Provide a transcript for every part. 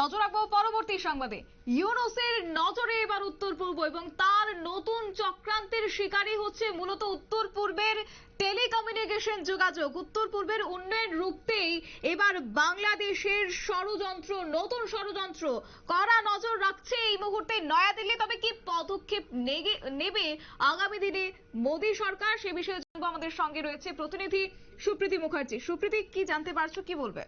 নজর রাখব পরবর্তী সংবাদে। ইউনুসের নজরে এবার উত্তর পূর্ব এবং তার নতুন চক্রান্তের শিকারী হচ্ছে মূলত উত্তর পূর্বের টেলিকমিউনিকেশন যোগাযোগ। উত্তর পূর্বের উন্নয়ন রুখতেই এবার বাংলাদেশের ষড়যন্ত্র, নতুন ষড়যন্ত্র কড়া নজর রাখছে এই মুহূর্তে নয়াদিল্লি। তবে কি পদক্ষেপ নেবে আগামী দিনে মোদী সরকার? সে বিষয়ে জানব আমাদের সঙ্গে রয়েছে প্রতিনিধি সুপ্রীতি মুখার্জি। সুপ্রীতি, কি জানতে পারছ, কি বলবে?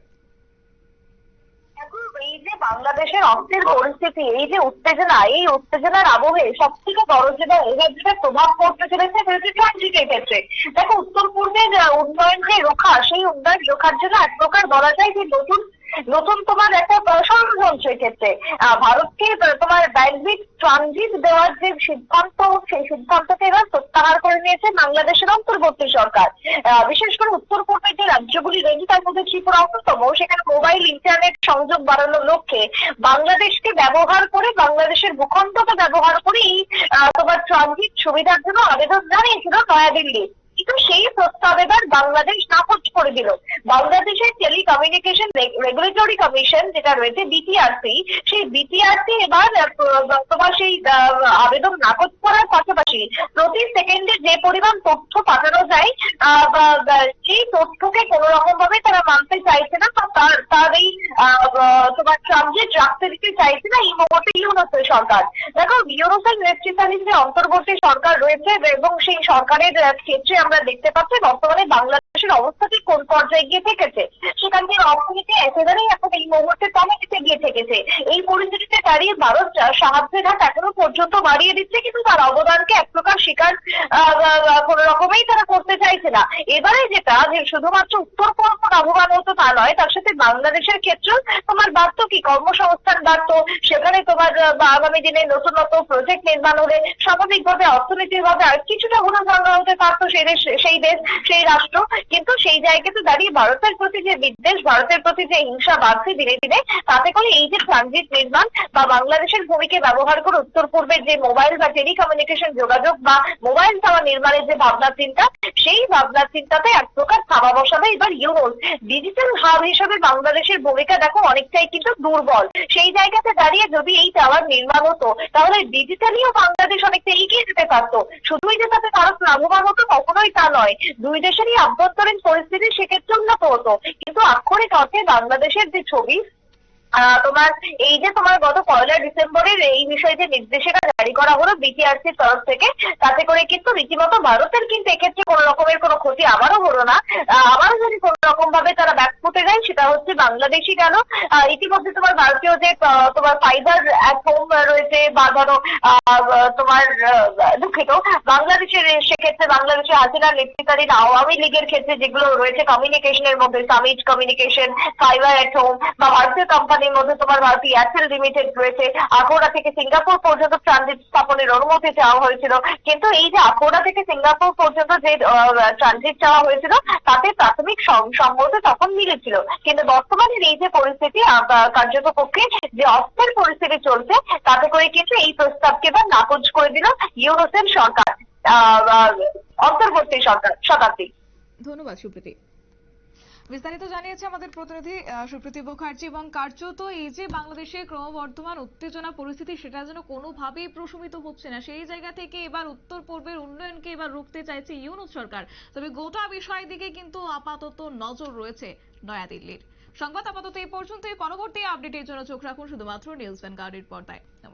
এই যে বাংলাদেশের অর্থের পরিস্থিতি, এই যে উত্তেজনা, এই উত্তেজনার আবহে সব থেকে বড় যেটা যেটা প্রভাব পড়তে চলেছে সেটা ট্রানজিটের ক্ষেত্রে। দেখো, উত্তর পূর্বের উন্নয়ন যে রোখা, সেই উন্নয়ন রোখার জন্য এক প্রকার বলা যায় যে নতুন নতুন তোমার একটা আহ, ষড়যন্ত্র ক্ষেত্রে ভারতকে তোমার ব্যান্ডউইথ ট্রানজিট দেওয়ার যে সিদ্ধান্ত সেই সিদ্ধান্তকে এবার প্রত্যাহার করে নিয়েছে বাংলাদেশের অন্তর্বর্তী সরকার। বিশেষ করে উত্তর পূর্বের যে রাজ্যগুলি রয়েছে তার মধ্যে ত্রিপুরা অন্যতম সেখানে মোবাইল ইন্টারনেট সংযোগ বাড়ানোর লক্ষ্যে বাংলাদেশকে ব্যবহার করে বাংলাদেশের ভূখণ্ডকে ব্যবহার করে এই তোমার ট্রানজিট সুবিধার জন্য আবেদন জানিয়েছিল নয়াদিল্লি। কিন্তু সেই প্রস্তাব এবার বাংলাদেশ নাকচ করে দিল। বাংলাদেশের টেলিকমিউনিকেশন রেগুলেটরি কমিশন যেটা রয়েছে বিটিআরসি সেই বিটিআরসি এবার তোমার সেই আবেদন নাকচ করার পাশাপাশি প্রতি সেকেন্ডে যে পরিমাণ তথ্য পাঠানো যায় সেই তথ্যকে কোনো রকম ভাবে তারা মানতে চাইছে না তার তার এই তোমার ট্রানজিট রাখতে দিতে চাইছে না এই মুহূর্তে ইউরোপের সরকার। দেখো ইউরোপের নেতৃত্বাধীন অন্তর্বর্তী সরকার রয়েছে এবং সেই সরকারের ক্ষেত্রে আমরা দেখতে পাচ্ছি বর্তমানে বাংলাদেশের অবস্থাটি কোন পর্যায়ে গিয়ে থেকেছে? সেখানকার অর্থনীতি একেবারেই এখন এই মুহূর্তে কমিটিতে গিয়ে থেকেছে। এই পরিস্থিতিতে দাঁড়িয়ে ভারত সাহায্যের হাত এখনও পর্যন্ত বাড়িয়ে দিচ্ছে কিন্তু তার অবদানকে এক প্রকার স্বীকার আহ, রকমেই তারা করতে চাইছে না। এবারে যেটা যে শুধুমাত্র উত্তর পূর্ব লাভবান হতো তা নয় তার সাথে বাংলাদেশের ক্ষেত্রেও তোমার বাড়তো কি? কর্মসংস্থান বাড়তো সেখানে তোমার আগামী দিনে নতুন নতুন প্রজেক্ট নির্মাণ হলে স্বাভাবিকভাবে অর্থনৈতিকভাবে আর কিছুটা গুণাভাঙ্গা হতে পারতো সেই দেশ সেই দেশ, সেই রাষ্ট্র। কিন্তু সেই জায়গাতে দাঁড়িয়ে ভারতের প্রতি যে বিদ্বেষ, ভারতের প্রতি যে হিংসা বাড়ছে ধীরে ধীরে তাতে করে এই যে ট্রানজিট নির্মাণ বা বাংলাদেশের ভূমিকে ব্যবহার করে উত্তর পূর্বের যে মোবাইল বা টেলিকমিউনিকেশন যোগাযোগ বা মোবাইল টাওয়ার নির্মাণের যে ভাবনা চিন্তা, সেই ভাবনা চিন্তাতে এক প্রকার থাবা বসাবে এবার ইউরোপ ডিজিটাল হাব হিসেবে বাংলাদেশের ভূমিকা দেখো অনেকটাই কিন্তু দুর্বল। সেই জায়গাতে দাঁড়িয়ে যদি এই টাওয়ার নির্মাণ হতো, তাহলে ডিজিটালিও বাংলাদেশ অনেকটা এগিয়ে যেতে পারতো। শুধুই যে তাতে ভারত লাভবান হতো, কখনোই তা নয়। দুই দেশেরই আভ্যন্তরীণ পরিস্থিতি সেক্ষেত্রে উন্নত হতো। কিন্তু আক্ষরিক অর্থে বাংলাদেশের যে ছবি তোমার এই যে তোমার গত পয়লা ডিসেম্বরের এই বিষয়ে যে নির্দেশিকা জারি করা হলো বিটিআরসির তরফ থেকে, তাতে করে কিন্তু রীতিমতো ভারতের কিন্তু এক্ষেত্রে কোনো রকমের কোনো ক্ষতি আবারও হলো না। আবারও যদি কোনো রকম ভাবে তারা ব্যাকফুটে যায় সেটা হচ্ছে বাংলাদেশি কেন? ইতিমধ্যে তোমার ভারতীয় যে তোমার ফাইবার অ্যাট হোম রয়েছে বা ধরো তোমার দুঃখিত, বাংলাদেশের সেক্ষেত্রে বাংলাদেশের হাসিনা নেতৃত্বাধীন আওয়ামী লীগের ক্ষেত্রে যেগুলো রয়েছে কমিউনিকেশনের মধ্যে Summit communication fibre at home বা ভারতীয় কোম্পানির মধ্যে তোমার ভারতীয় এয়ারটেল লিমিটেড রয়েছে আকোড়া থেকে সিঙ্গাপুর পর্যন্ত ট্রানজিট স্থাপনের অনুমতি চাওয়া হয়েছিল। কিন্তু এই যে আকোড়া থেকে সিঙ্গাপুর পর্যন্ত যে ট্রানজিট চাওয়া হয়েছিল, তাতে প্রাথমিক সম- সম্মত তখন মিলেছিল। কিন্তু বর্তমানের এই যে পরিস্থিতি কার্যত পক্ষে যে অস্থির পরিস্থিতি চলছে, তাতে করে কিন্তু এই প্রস্তাবকে এবার নাকচ করে দিল ইউরোসেন সরকার অন্তর্বর্তী সরকার, শতাব্দী। ধন্যবাদ, সুপ্রীতি। বিস্তারিত জানিয়েছে আমাদের প্রতিনিধি সুপ্রীতি মুখার্জি এবং কার্যত এই যে বাংলাদেশের ক্রমবর্ধমান উত্তেজনা পরিস্থিতি, সেটা যেন কোনোভাবেই প্রশমিত হচ্ছে না। সেই জায়গা থেকে এবার উত্তর পূর্বের উন্নয়নকে এবার রুখতে চাইছে ইউনুস সরকার। তবে গোটা বিষয় দিকে কিন্তু আপাতত নজর রয়েছে নয়াদিল্লির। সংবাদ আপাতত এই পর্যন্তই। পরবর্তী আপডেটের জন্য চোখ রাখুন শুধুমাত্র নিউজ ভ্যানগার্ডের পর্দায়। নমস্কার।